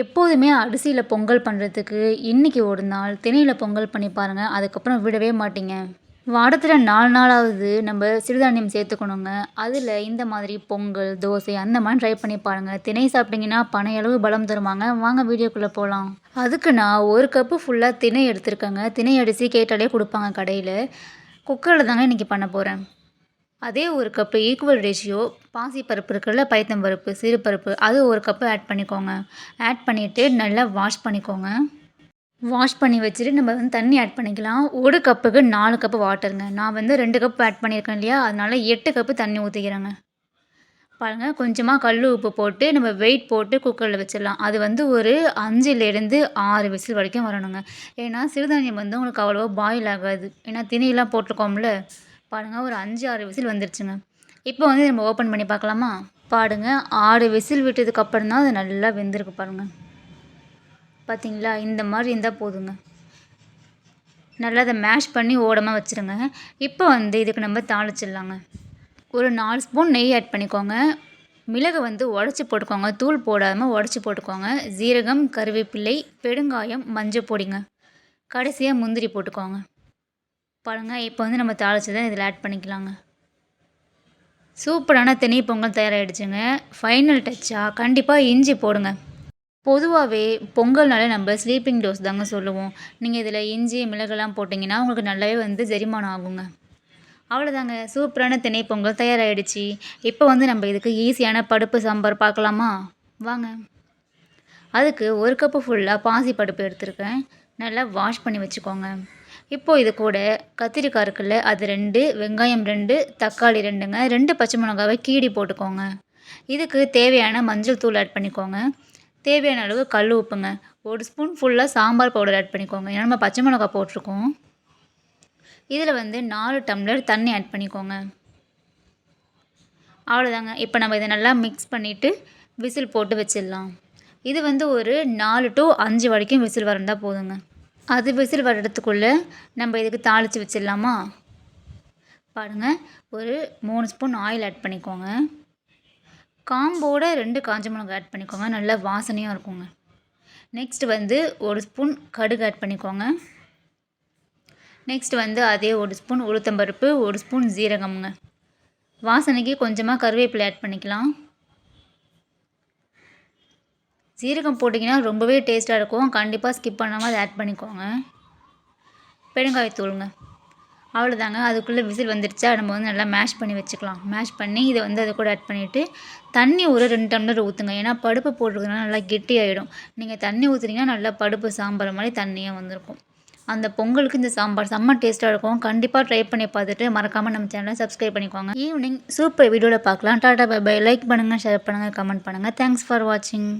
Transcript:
எப்போதுமே அரிசியில் பொங்கல் பண்ணுறதுக்கு இன்றைக்கி ஒரு நாள் திணையில் பொங்கல் பண்ணி பாருங்கள் அதுக்கப்புறம் விடவே மாட்டீங்க. வாரத்தில் நாலு நாளாவது நம்ம சிறுதானியம் சேர்த்துக்கணுங்க. அதில் இந்த மாதிரி பொங்கல் தோசை அந்த மாதிரி ட்ரை பண்ணி பாருங்கள் திணை சாப்பிட்டிங்கன்னா பனையளவு பலம் தருவாங்க வாங்க வீடியோக்குள்ளே போகலாம் அதுக்கு நான் ஒரு கப்பு ஃபுல்லாக திணை எடுத்திருக்கேங்க. திணை அரிசி கேட்டாலே கொடுப்பாங்க கடையில். குக்கரில் தாங்க இன்றைக்கி பண்ண போகிறேன் அதே ஒரு கப்பு ஈக்குவல் ரேஷியோ பாசிப்பருப்பு இருக்குல்ல பைத்தம்பருப்பு சிறுபருப்பு அது ஒரு கப்பு ஆட் பண்ணிக்கோங்க. ஆட் பண்ணிவிட்டு நல்லா வாஷ் பண்ணிக்கோங்க. வாஷ் பண்ணி வச்சுட்டு நம்ம வந்து தண்ணி ஆட் பண்ணிக்கலாம். ஒரு கப்புக்கு நாலு கப்பு வாட்டருங்க நான் வந்து ரெண்டு கப் ஆட் பண்ணியிருக்கேன் இல்லையா? அதனால் எட்டு கப்பு தண்ணி ஊற்றிக்கிறேங்க பாருங்கள் கொஞ்சமாக கல் உப்பு போட்டு நம்ம வெயிட் போட்டு குக்கரில் வச்சிடலாம். அது வந்து ஒரு அஞ்சுலேருந்து ஆறு விசில் வரைக்கும் வரணுங்க. ஏன்னா சிறுதானியம் வந்து உங்களுக்கு அவ்வளோவா பாயில் ஆகாது. ஏன்னா திணையெல்லாம் போட்டிருக்கோம்ல. பாருங்கள் ஒரு அஞ்சு ஆறு விசில் வந்துருச்சுங்க. இப்போ வந்து நம்ம ஓப்பன் பண்ணி பார்க்கலாமா? பாடுங்க ஆறு விசில் விட்டதுக்கப்புறம் தான் அது நல்லா வெந்திருக்கு பாருங்கள் பார்த்தீங்களா இந்த மாதிரி இருந்தால் போதுங்க. நல்லா அதை மேஷ் பண்ணி ஓடமாக வச்சுருங்க. இப்போ வந்து இதுக்கு நம்ம தாளிச்சிடலாங்க. ஒரு நாலு ஸ்பூன் நெய் ஆட் பண்ணிக்கோங்க. மிளகு வந்து உடச்சி போட்டுக்கோங்க. தூள் போடாமல் உடச்சி போட்டுக்கோங்க. ஜீரகம் கருவேப்பிள்ளை பெருங்காயம் மஞ்சள் பொடிங்க. கடைசியாக முந்திரி போட்டுக்கோங்க. பாருங்கள் இப்போ வந்து நம்ம தாளிச்சதை இதில் ஆட் பண்ணிக்கலாங்க. சூப்பரான தினை பொங்கல் தயாராகிடுச்சுங்க ஃபைனல் டச்சாக கண்டிப்பாக இஞ்சி போடுங்க. பொதுவாகவே பொங்கல்னாலே நம்ம ஸ்லீப்பிங் டோஸ் தாங்க சொல்லுவோம். நீங்கள் இதில் இஞ்சி மிளகெல்லாம் போட்டிங்கன்னா உங்களுக்கு நல்லாவே வந்து செரிமானம் ஆகுங்க. அவ்வளோதாங்க சூப்பரான தினை பொங்கல் தயாராகிடுச்சு இப்போ வந்து நம்ம இதுக்கு ஈஸியான பருப்பு சாம்பார் பார்க்கலாமா? வாங்க. அதுக்கு ஒரு கப்பு ஃபுல்லாக பாசி பருப்பு எடுத்திருக்கேன். நல்லா வாஷ் பண்ணி வச்சுக்கோங்க. இப்போது இது கூட கத்திரிக்காய் இருக்குல்ல அது ரெண்டு வெங்காயம் ரெண்டு தக்காளி ரெண்டுங்க. ரெண்டு பச்சை மிளகாவை கீடி போட்டுக்கோங்க. இதுக்கு தேவையான மஞ்சள் தூள் ஆட் பண்ணிக்கோங்க. தேவையான அளவு கல் உப்புங்க. ஒரு ஸ்பூன் ஃபுல்லாக சாம்பார் பவுடர் ஆட் பண்ணிக்கோங்க. ஏன்னா நம்ம பச்சை மிளகா போட்டிருக்கோம். இதில் வந்து நாலு டம்ளர் தண்ணி ஆட் பண்ணிக்கோங்க. அவ்வளோதாங்க இப்போ நம்ம இதை நல்லா மிக்ஸ் பண்ணிவிட்டு விசில் போட்டு வச்சிடலாம். இது வந்து ஒரு நாலு டு அஞ்சு வரைக்கும் விசில் வரந்தால் போதுங்க. அது விசில் வர்றதுக்குள்ளே நம்ம இதுக்கு தாளித்து வச்சிடலாமா? பாருங்கள் ஒரு மூணு ஸ்பூன் ஆயில் ஆட் பண்ணிக்கோங்க. காம்போட ரெண்டு காஞ்ச மிளகா ஆட் பண்ணிக்கோங்க நல்லா வாசனையாக இருக்குங்க. நெக்ஸ்ட் வந்து ஒரு ஸ்பூன் கடுகு ஆட் பண்ணிக்கோங்க. நெக்ஸ்ட் வந்து அதே ஒரு ஸ்பூன் உளுத்தம்பருப்பு ஒரு ஸ்பூன் ஜீரகம்ங்க. வாசனைக்கு கொஞ்சமாக கருவேப்பிலை ஆட் பண்ணிக்கலாம். சீரகம் போட்டிங்கன்னா ரொம்பவே டேஸ்ட்டாக இருக்கும். கண்டிப்பாக ஸ்கிப் பண்ணாமல் அதை ஆட் பண்ணிக்கோங்க. பெருங்காயத்தூளுங்க அவ்வளோதாங்க அதுக்குள்ளே விசில் வந்துடுச்சா நம்ம வந்து நல்லா மேஷ் பண்ணி வச்சுக்கலாம். மேஷ் பண்ணி இதை வந்து அது கூட ஆட் பண்ணிவிட்டு தண்ணி ஒரு ரெண்டு டம்ளர் ஊற்றுங்க ஏன்னா பருப்பு போட்டுருக்கனால நல்லா கெட்டியாயிடும். நீங்கள் தண்ணி ஊற்றுனீங்கன்னா நல்லா பருப்பு சாம்பார் மாதிரி தண்ணியாக வந்திருக்கும். அந்த பொங்கலுக்கு இந்த சாம்பார் செம்ம டேஸ்ட்டாக இருக்கும். கண்டிப்பாக ட்ரை பண்ணி பார்த்துட்டு மறக்காமல் நம்ம சேனலை சப்ஸ்கிரைப் பண்ணிக்கோங்க. ஈவினிங் சூப்பர் வீடியோவில் பார்க்கலாம். டாடா பை பை லைக் பண்ணுங்கள் ஷேர் பண்ணுங்கள் கமெண்ட் பண்ணுங்கள் தேங்க்ஸ் ஃபார் வாட்சிங்